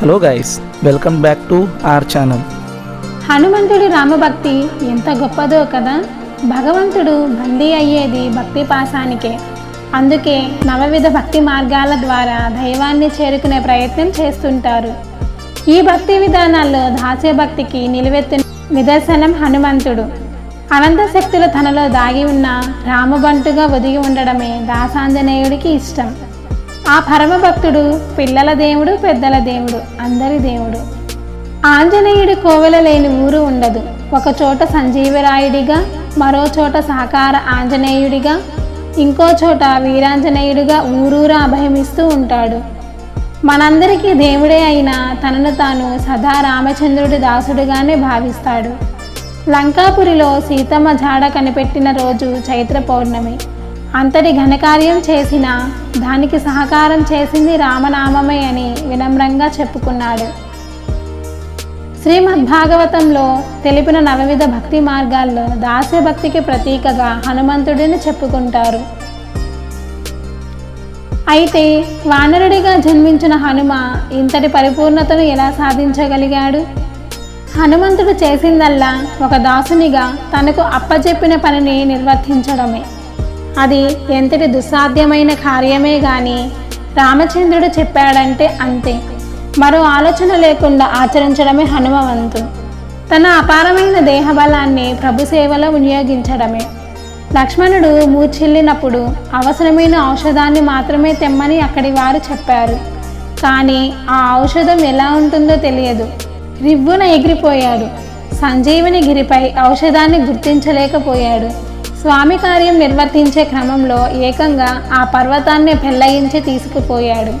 Hello guys welcome back to our channel. హనుమంతుడి రామభక్తి ఎంత గొప్పదో కదా? భగవంతుడు బందీ అయ్యేది భక్తి పాసానికే అందుకే నవవిధ భక్తి మార్గాల ద్వారా దైవాన్ని చేరుకునే ప్రయత్నం చేస్తుంటారు. ఈ భక్తి విధానాల్లో దాసే భక్తికి నిలువెత్తిన నిదర్శనం హనుమంతుడు. అనంత శక్తులు తనలో దాగి ఉన్న రామబంటుగా ఒదిగి ఉండడమే దాసాంజనేయుడికి ఇష్టం. ఆ పరమ భక్తుడు పిల్లల దేవుడు పెద్దల దేవుడు అందరి దేవుడు. ఆంజనేయుడి కోవెల లేని ఊరు ఉండదు. ఒక చోట సంజీవరాయుడిగా మరో చోట సాకార ఆంజనేయుడిగా ఇంకో చోట వీరాంజనేయుడిగా ఊరూరా అభయమిస్తూ ఉంటాడు. మనందరికీ దేవుడే అయిన తనను తాను సదా రామచంద్రుడి దాసుడుగానే భావిస్తాడు. లంకాపురిలో సీతమ్మ జాడ కనిపెట్టిన రోజు చైత్ర పౌర్ణమి. అంతటి ఘనకార్యం చేసిన దానికి సహకారం చేసింది రామనామమే అని వినమ్రంగా చెప్పుకున్నాడు. శ్రీమద్భాగవతంలో తెలిపిన నవవిధ భక్తి మార్గాల్లో దాస్యభక్తికి ప్రతీకగా హనుమంతుడిని చెప్పుకుంటారు. అయితే వానరుడిగా జన్మించిన హనుమ ఇంతటి పరిపూర్ణతను ఎలా సాధించగలిగాడు? హనుమంతుడు చేసిందల్లా ఒక దాసునిగా తనకు అప్పచెప్పిన పనిని నిర్వర్తించడమే. అది ఎంతటి దుస్సాధ్యమైన కార్యమే గాని రామచంద్రుడు చెప్పాడంటే అంతే. మరో ఆలోచన లేకుండా ఆచరించడమే హనుమవంతు. తన అపారమైన దేహబలాన్ని ప్రభు సేవలో వినియోగించడమే. లక్ష్మణుడు మూర్చిల్లినప్పుడు అవసరమైన ఔషధాన్ని మాత్రమే తెమ్మని అక్కడి వారు చెప్పారు. కానీ ఆ ఔషధం ఎలా ఉంటుందో తెలియదు. రివ్వున ఎగిరిపోయాడు. సంజీవిని గిరిపై ఔషధాన్ని గుర్తించలేకపోయాడు. స్వామి కార్యం నిర్వర్తించే క్రమంలో ఏకంగా ఆ పర్వతాన్ని పెళ్ళయించి తీసుకుపోయాడు.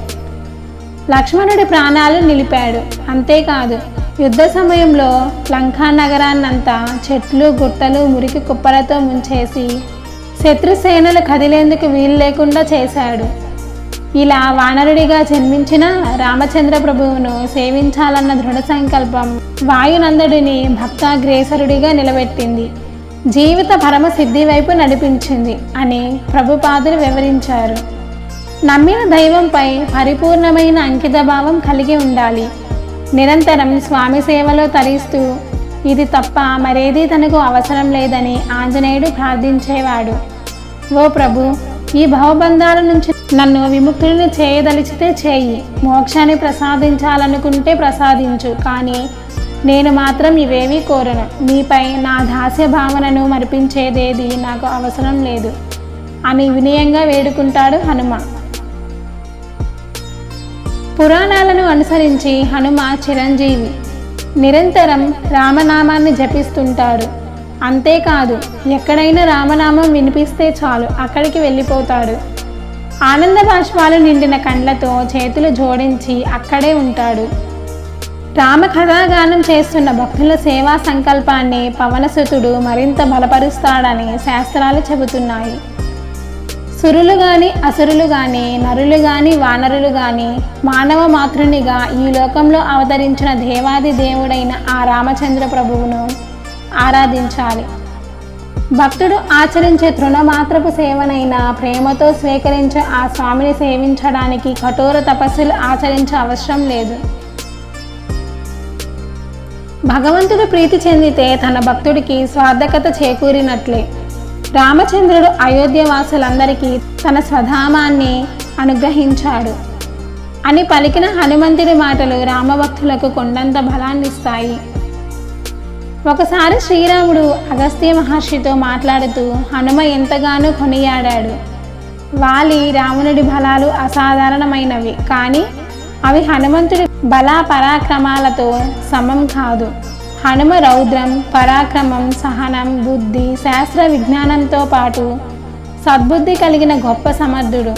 లక్ష్మణుడి ప్రాణాలు నిలిపాడు. అంతేకాదు యుద్ధ సమయంలో లంకా నగరాన్నంతా చెట్లు గుట్టలు మురికి కుప్పలతో ముంచేసి శత్రుసేనలు కదిలేందుకు వీలు లేకుండా చేశాడు. ఇలా వానరుడిగా జన్మించిన రామచంద్ర ప్రభువును సేవించాలన్న దృఢ సంకల్పం వాయునందుడిని భక్తాగ్రేసరుడిగా నిలబెట్టింది. జీవిత పరమ సిద్ధి వైపు నడిపించింది అని ప్రభుపాదులు వివరించారు. నమ్మిన దైవంపై పరిపూర్ణమైన అంకితభావం కలిగి ఉండాలి. నిరంతరం స్వామి సేవలో తరిస్తూ ఇది తప్ప మరేదీ తనకు అవసరం లేదని ఆంజనేయుడు ప్రార్థించేవాడు. ఓ ప్రభు ఈ భవబంధాల నుంచి నన్ను విముక్తులను చేయదలిచితే చేయి. మోక్షాన్ని ప్రసాదించాలనుకుంటే ప్రసాదించు కానీ నేను మాత్రం ఇవేవీ కోరను. మీపై నా దాస్య భావనను మరిపించేదేది నాకు అవసరం లేదు. అని వినయంగా వేడుకుంటాడు హనుమ. పురాణాలను అనుసరించి హనుమ చిరంజీవి నిరంతరం రామనామాన్ని జపిస్తుంటాడు. అంతేకాదు ఎక్కడైనా రామనామం వినిపిస్తే చాలు అక్కడికి వెళ్ళిపోతాడు. ఆనంద బాష్పాలు నిండిన కండ్లతో చేతులు జోడించి అక్కడే ఉంటాడు. రామ కథాగానం చేస్తున్న భక్తుల సేవా సంకల్పాన్ని పవనసుతుడు మరింత బలపరుస్తాడని శాస్త్రాలు చెబుతున్నాయి. సురులు గాని అసురులు గాని నరులు గాని వానరులు గాని మానవ మాతృనిగా ఈ లోకంలో అవతరించిన దేవాది దేవుడైన ఆ రామచంద్ర ప్రభువును ఆరాధించాలి. భక్తుడు ఆచరించే తృణమాత్రపు సేవనైన ప్రేమతో స్వీకరించే ఆ స్వామిని సేవించడానికి కఠోర తపస్సులు ఆచరించే అవసరం లేదు. భగవంతుడు ప్రీతి చెందితే తన భక్తుడికి స్వార్థకత చేకూరినట్లే. రామచంద్రుడు అయోధ్య వాసులందరికీ తన స్వధామాన్ని అనుగ్రహించాడు. అని పలికిన హనుమంతుడి మాటలు రామభక్తులకు కొండంత బలాన్నిస్తాయి. ఒకసారి శ్రీరాముడు అగస్త్య మహర్షితో మాట్లాడుతూ హనుమ ఎంతగానో కొనియాడాడు. వాలి రావణుడి బలాలు అసాధారణమైనవి కానీ అవి హనుమంతుడి బల పరాక్రమాలతో సమం కాదు. హనుమ రౌద్రం పరాక్రమం సహనం బుద్ధి శాస్త్ర విజ్ఞానంతో పాటు సద్బుద్ధి కలిగిన గొప్ప సమర్థుడు.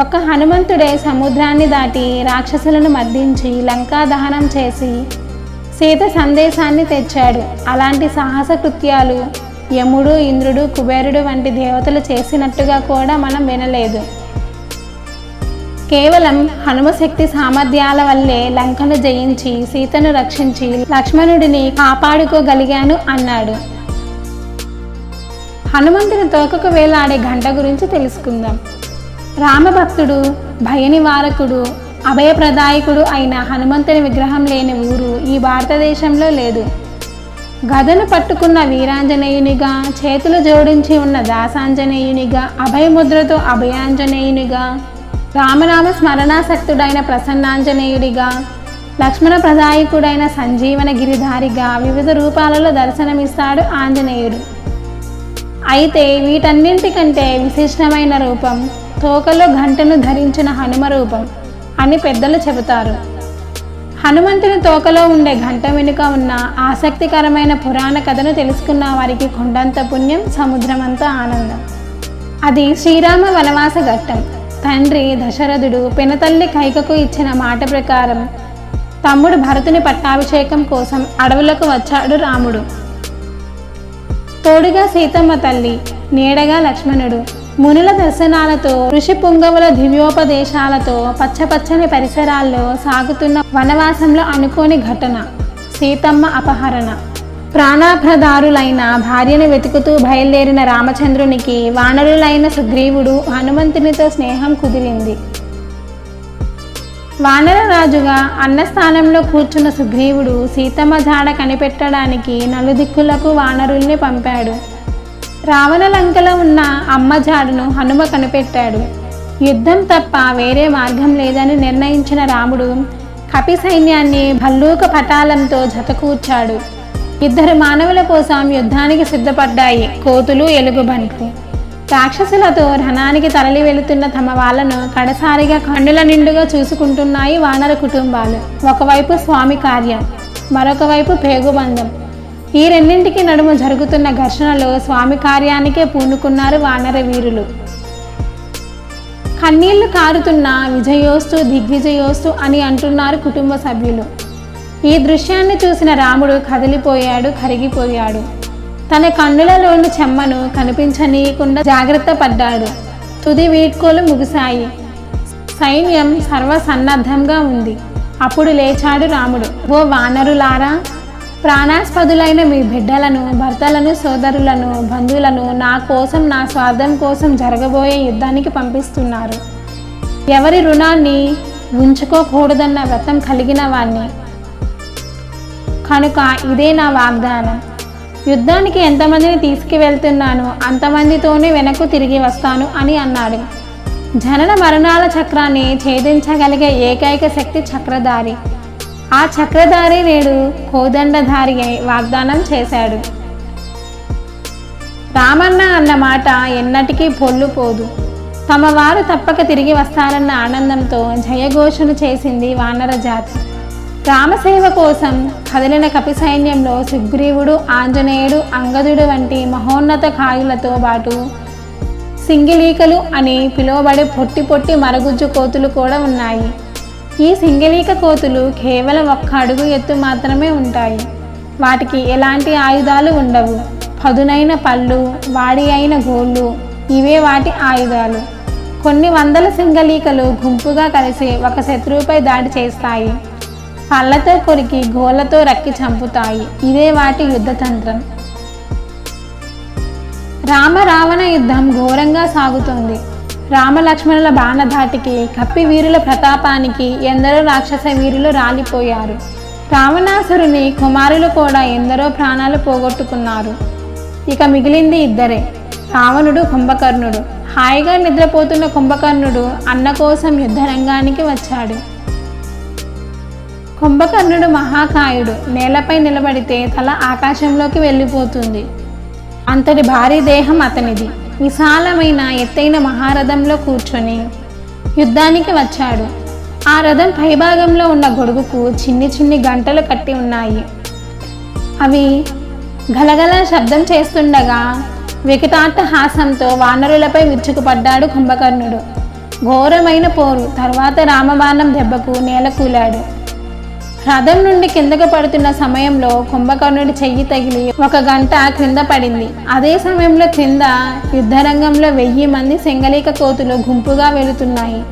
ఒక హనుమంతుడే సముద్రాన్ని దాటి రాక్షసులను మర్దించి లంకా దహనం చేసి సీత సందేశాన్ని తెచ్చాడు. అలాంటి సాహస కృత్యాలు యముడు ఇంద్రుడు కుబేరుడు వంటి దేవతలు చేసినట్టుగా కూడా మనం వినలేదు. కేవలం హనుమశక్తి సామర్థ్యాల వల్లే లంకను జయించి సీతను రక్షించి లక్ష్మణుడిని కాపాడుకోగలిగాను అన్నాడు. హనుమంతుని తోకకు వేలాడే గంట గురించి తెలుసుకుందాం. రామభక్తుడు భయనివారకుడు అభయప్రదాయకుడు అయిన హనుమంతుని విగ్రహం లేని ఊరు ఈ భారతదేశంలో లేదు. గదను పట్టుకున్న వీరాంజనేయునిగా చేతులు జోడించి ఉన్న దాసాంజనేయునిగా అభయముద్రతో అభయాంజనేయునిగా రామనామ స్మరణాసక్తుడైన ప్రసన్నాంజనేయుడిగా లక్ష్మణ ప్రదాయకుడైన సంజీవన గిరిధారిగా వివిధ రూపాలలో దర్శనమిస్తాడు ఆంజనేయుడు. అయితే వీటన్నింటికంటే విశిష్టమైన రూపం తోకలో గంటను ధరించిన హనుమ రూపం అని పెద్దలు చెబుతారు. హనుమంతుని తోకలో ఉండే గంట వెనుక ఉన్న ఆసక్తికరమైన పురాణ కథను తెలుసుకున్న వారికి కొండంత పుణ్యం సముద్రమంత ఆనందం. అది శ్రీరామ వనవాస ఘట్టం. తండ్రి దశరథుడు పెనతల్లి కైకకు ఇచ్చిన మాట ప్రకారం తమ్ముడు భరతుని పట్టాభిషేకం కోసం అడవులకు వచ్చాడు రాముడు. తోడుగా సీతమ్మ తల్లి నీడగా లక్ష్మణుడు. మునుల దర్శనాలతో ఋషి పుంగవుల దివ్యోపదేశాలతో పచ్చపచ్చని పరిసరాల్లో సాగుతున్న వనవాసంలో అనుకోని ఘటన. సీతమ్మ అపహరణ. ప్రాణాభ్రదారులైన భార్యను వెతుకుతూ బయలుదేరిన రామచంద్రునికి వానరులైన సుగ్రీవుడు హనుమంతునితో స్నేహం కుదిరింది. వానరరాజుగా అన్నస్థానంలో కూర్చున్న సుగ్రీవుడు సీతమ్మ జాడ కనిపెట్టడానికి నలుదిక్కులకు వానరుల్ని పంపాడు. రావణ లంకలో ఉన్న అమ్మ జాడను హనుమ కనిపెట్టాడు. యుద్ధం తప్ప వేరే మార్గం లేదని నిర్ణయించిన రాముడు కపి సైన్యాన్ని భల్లూక పటాలంతో జతకూర్చాడు. ఇద్దరు మానవుల కోసం యుద్ధానికి సిద్ధపడ్డాయి. కోతులు ఎలుగుబంట్లు రాక్షసులతో రణానికి తరలి వెళుతున్న తమ వాళ్ళను కడసారిగా కన్నుల నిండుగా చూసుకుంటున్నాయి వానర కుటుంబాలు. ఒకవైపు స్వామి కార్యం మరొక వైపు పేగుబంధం. ఈ రెండింటికి నడుమ జరుగుతున్న ఘర్షణలో స్వామి కార్యానికే పూనుకున్నారు వానర వీరులు. కన్నీళ్ళు కారుతున్న విజయోస్తు దిగ్విజయోస్తు అని అంటున్నారు కుటుంబ సభ్యులు. ఈ దృశ్యాన్ని చూసిన రాముడు కదిలిపోయాడు కరిగిపోయాడు. తన కన్నులలోని చెమ్మను కనిపించనీయకుండా జాగ్రత్త పడ్డాడు. తుది వీడ్కోలు ముగిశాయి. సైన్యం సర్వసన్నద్ధంగా ఉంది. అప్పుడు లేచాడు రాముడు. ఓ వానరులారా! ప్రాణాస్పదులైన మీ బిడ్డలను భర్తలను సోదరులను బంధువులను నా కోసం నా స్వార్థం కోసం జరగబోయే యుద్ధానికి పంపిస్తున్నారు. ఎవరి రుణాన్ని ఉంచుకోకూడదన్న వ్రతం కలిగిన వాణ్ణి. కనుక ఇదే నా వాగ్దానం. యుద్ధానికి ఎంతమందిని తీసుకువెళ్తున్నాను అంతమందితోనే వెనక్కు తిరిగి వస్తాను అని అన్నాడు. జనన మరణాల చక్రాన్ని ఛేదించగలిగే ఏకైక శక్తి చక్రధారి. ఆ చక్రధారి నేడు కోదండధారి వాగ్దానం చేశాడు. రామన్న అన్న మాట ఎన్నటికీ పొల్లుపోదు తమ వారు తప్పక తిరిగి వస్తారన్న ఆనందంతో జయఘోషను చేసింది వానర జాతి రామసేవ కోసం కదిలిన కపి సైన్యంలో సుగ్రీవుడు ఆంజనేయుడు అంగదుడు వంటి మహోన్నత కాయులతో పాటు సింగిలీకలు అని పిలువబడే పొట్టి పొట్టి మరగుజ్జు కోతులు కూడా ఉన్నాయి. ఈ సింగిలీక కోతులు కేవలం ఒక్క అడుగు ఎత్తు మాత్రమే ఉంటాయి. వాటికి ఎలాంటి ఆయుధాలు ఉండవు. పదునైన పళ్ళు వాడి అయిన గోళ్ళు ఇవే వాటి ఆయుధాలు. కొన్ని వందల సింగలీకలు గుంపుగా కలిసి ఒక శత్రువుపై దాడి చేస్తాయి. పళ్ళతో కొరికి గోళ్ళతో రక్కి చంపుతాయి. ఇదే వాటి యుద్ధతంత్రం రామ రావణ యుద్ధం ఘోరంగా సాగుతోంది. రామలక్ష్మణుల బాణధాటికి కప్పి వీరుల ప్రతాపానికి ఎందరో రాక్షస వీరులు రాలిపోయారు. రావణాసురుని కుమారులు కూడా ఎందరో ప్రాణాలు పోగొట్టుకున్నారు. ఇక మిగిలింది ఇద్దరే. రావణుడు కుంభకర్ణుడు. హాయిగా నిద్రపోతున్న కుంభకర్ణుడు అన్న కోసం యుద్ధరంగానికి వచ్చాడు. కుంభకర్ణుడు మహాకాయుడు. నేలపై నిలబడితే తల ఆకాశంలోకి వెళ్ళిపోతుంది. అంతటి భారీ దేహం అతనిది. విశాలమైన ఎత్తైన మహారథంలో కూర్చొని యుద్ధానికి వచ్చాడు. ఆ రథం పైభాగంలో ఉన్న గొడుగుకు చిన్ని చిన్ని గంటలు కట్టి ఉన్నాయి. అవి గలగల శబ్దం చేస్తుండగా వికటాట్టహాసంతో వానరులపై విరుచుకుపడ్డాడు కుంభకర్ణుడు. ఘోరమైన పోరు. తర్వాత రామబాణం దెబ్బకు నేలకూలాడు రథం నుండి కిందకు పడుతున్న సమయంలో కుంభకర్ణుడి చెయ్యి తగిలి ఒక గంట క్రింద పడింది. అదే సమయంలో క్రింద యుద్ధరంగంలో వెయ్యి మంది సెంగలీక కోతులు గుంపుగా వెళుతున్నాయి.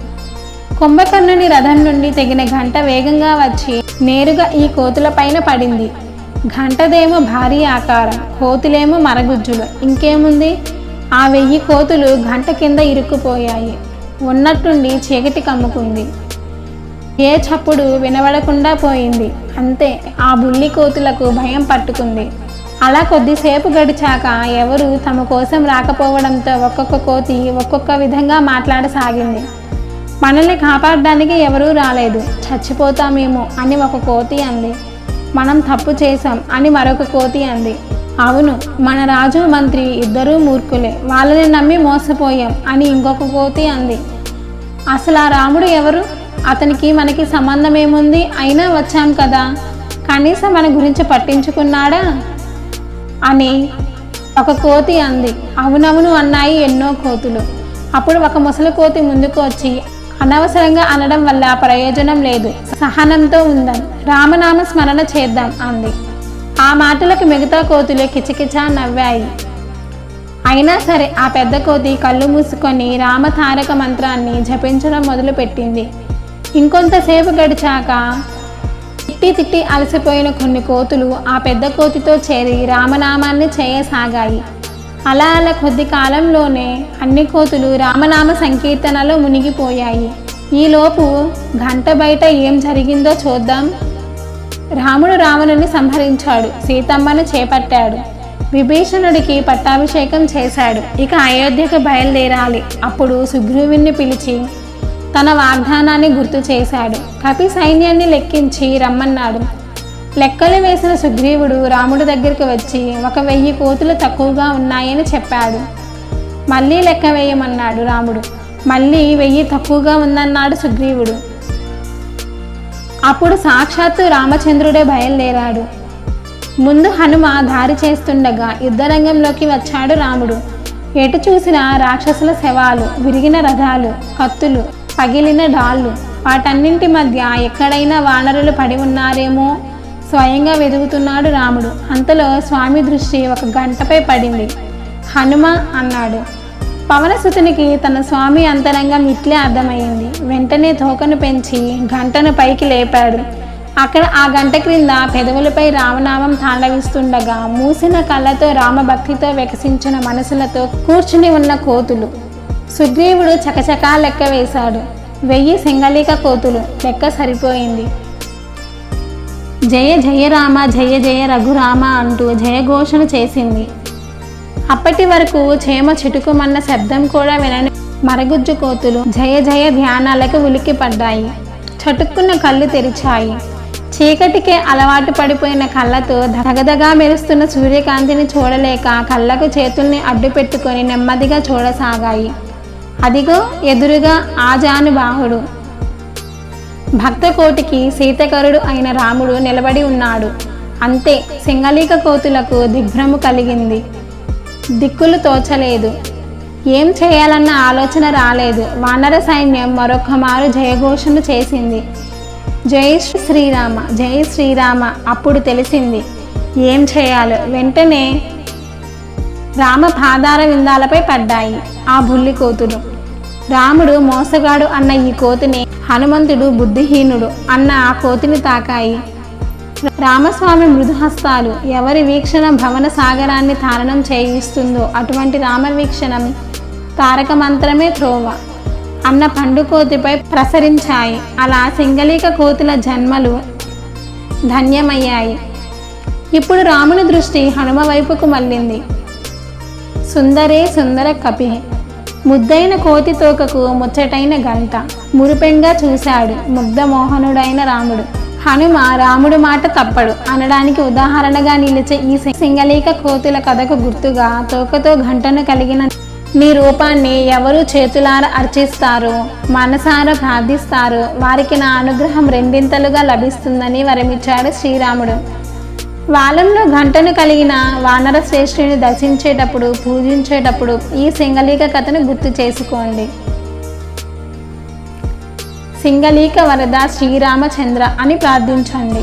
కుంభకర్ణుని రథం నుండి తెగిన గంట వేగంగా వచ్చి నేరుగా ఈ కోతుల పైన పడింది. గంటదేమో భారీ ఆకారం కోతులేమో మరగుజ్జులు. ఇంకేముంది? ఆ వెయ్యి కోతులు గంట కింద ఇరుక్కుపోయాయి. ఉన్నట్టుండి చీకటి కమ్ముకుంది. ఏ చప్పుడు వినబడకుండా పోయింది. అంతే ఆ బుల్లి కోతులకు భయం పట్టుకుంది. అలా కొద్దిసేపు గడిచాక ఎవరు తమ కోసం రాకపోవడంతో ఒక్కొక్క కోతి ఒక్కొక్క విధంగా మాట్లాడసాగింది. మనల్ని కాపాడడానికి ఎవరూ రాలేదు. చచ్చిపోతామేమో అని ఒక కోతి అంది. మనం తప్పు చేశాం అని మరొక కోతి అంది. అవును మన రాజు మంత్రి ఇద్దరూ మూర్ఖులే. వాళ్ళని నమ్మి మోసపోయాం అని ఇంకొక కోతి అంది. అసలు ఆ రాముడు ఎవరు? అతనికి మనకి సంబంధం ఏముంది? అయినా వచ్చాం కదా. కనీసం మన గురించి పట్టించుకున్నాడా? అని ఒక కోతి అంది. అవునవును అన్నాయి ఎన్నో కోతులు. అప్పుడు ఒక ముసలి కోతి ముందుకు వచ్చి అనవసరంగా అనడం వల్ల ప్రయోజనం లేదు. సహనంతో ఉందాం. రామనామ స్మరణ చేద్దాం అంది. ఆ మాటలకు మిగతా కోతులు కిచకిచా నవ్వాయి. అయినా సరే ఆ పెద్ద కోతి కళ్ళు మూసుకొని రామతారక మంత్రాన్ని జపించడం మొదలుపెట్టింది. ఇంకొంతసేపు గడిచాక తిట్టి తిట్టి అలసిపోయిన కొన్ని కోతులు ఆ పెద్ద కోతితో చేరి రామనామాన్ని చేయసాగాయి. అలా అలా కొద్ది కాలంలోనే అన్ని కోతులు రామనామ సంకీర్తనలో మునిగిపోయాయి. ఈలోపు గంట బయట ఏం జరిగిందో చూద్దాం. రాముడు రావణుని సంహరించాడు సీతమ్మను చేపట్టాడు విభీషణుడికి పట్టాభిషేకం చేశాడు. ఇక అయోధ్యకు బయలుదేరాలి. అప్పుడు సుగ్రీవుణ్ణి పిలిచి తన వాగ్దానాన్ని గుర్తు చేశాడు. కపి సైన్యాన్ని లెక్కించి రమ్మన్నాడు. లెక్కలు వేసిన సుగ్రీవుడు రాముడి దగ్గరికి వచ్చి ఒక వెయ్యి కోతులు తక్కువగా ఉన్నాయని చెప్పాడు. మళ్ళీ లెక్క వేయమన్నాడు రాముడు. మళ్ళీ వెయ్యి తక్కువగా ఉందన్నాడు సుగ్రీవుడు. అప్పుడు సాక్షాత్తు రామచంద్రుడే బయలుదేరాడు. ముందు హనుమ దారి చేస్తుండగా యుద్ధరంగంలోకి వచ్చాడు రాముడు. ఎటు చూసినా రాక్షసుల శవాలు విరిగిన రథాలు కత్తులు పగిలిన డాళ్ళు వాటన్నింటి మధ్య ఎక్కడైనా వానరులు పడి ఉన్నారేమో? స్వయంగా వెదుగుతున్నాడు రాముడు. అంతలో స్వామి దృష్టి ఒక గంటపై పడింది. హనుమ అన్నాడు పవనసుతునికి తన స్వామి అంతరంగం ఇట్లే అర్థమైంది వెంటనే తోకను పెంచి గంటను పైకి లేపాడు. అక్కడ ఆ గంట క్రింద పెదవులపై రామనామం తాండవిస్తుండగా మూసిన కళ్ళతో రామభక్తితో వికసించిన మనసులతో కూర్చుని ఉన్న కోతులు. సుగ్రీవుడు చకచకా లెక్క వేశాడు. వెయ్యి సింగళిక కోతులు లెక్క సరిపోయింది. జయ జయరామ జయ జయ రఘురామ అంటూ జయఘోషను చేసింది. అప్పటి వరకు చేమ చిటుకుమన్న శబ్దం కూడా వినని మరగుజ్జు కోతులు జయ జయ ధ్యానాలకు ఉలిక్కిపడ్డాయి. చటుక్కున్న కళ్ళు తెరిచాయి. చీకటికే అలవాటు పడిపోయిన కళ్ళతో దగదగా మెరుస్తున్న సూర్యకాంతిని చూడలేక కళ్ళకు చేతుల్ని అడ్డు పెట్టుకొని నెమ్మదిగా చూడసాగాయి. అదిగో ఎదురుగా ఆజానుబాహుడు. భక్తకోటికి సీతకరుడు అయిన రాముడు నిలబడి ఉన్నాడు. అంతే సింగళీక కోతులకు దిగ్భ్రము కలిగింది. దిక్కులు తోచలేదు. ఏం చేయాలన్న ఆలోచన రాలేదు. వానర సైన్యం మరొక మారు జయఘోషణ చేసింది. జై శ్రీరామ జై శ్రీరామ అప్పుడు తెలిసింది. ఏం చేయాలో? వెంటనే రామ పాదార విందాలపై పడ్డాయి ఆ బుల్లి కోతులు. రాముడు మోసగాడు అన్న ఈ కోతిని హనుమంతుడు బుద్ధిహీనుడు అన్న ఆ కోతిని తాకాయి. రామస్వామి మృదుహస్తాలు ఎవరి వీక్షణ భవన సాగరాన్ని తారణం చేయిస్తుందో అటువంటి రామ వీక్షణం తారక మంత్రమే త్రోవ. అన్న పండుకోతిపై ప్రసరించాయి. అలా సింగళిక కోతుల జన్మలు ధన్యమయ్యాయి. ఇప్పుడు రాముని దృష్టి హనుమ వైపుకు మళ్ళింది. సుందరే సుందర కపి ముద్దైన కోతి తోకకు ముచ్చటైన గంట. మురిపెంగా చూశాడు ముగ్ధమోహనుడైన రాముడు. హనుమ రాముడు మాట తప్పడు. అనడానికి ఉదాహరణగా నిలిచే ఈ సింగలీక కోతుల కథకు గుర్తుగా తోకతో గంటను కలిగిన నీ రూపాన్ని ఎవరు చేతులార అర్చిస్తారు? మనసార ప్రార్థిస్తారు. వారికి నా అనుగ్రహం రెండింతలుగా లభిస్తుందని వరమిచ్చాడు శ్రీరాముడు. వాలంలో గంటను కలిగిన వానర శ్రేష్ఠుని దర్శించేటప్పుడు పూజించేటప్పుడు ఈ సింగలీక కథను గుర్తు చేసుకోండి. సింగలీక వరద శ్రీరామచంద్ర అని ప్రార్థించండి.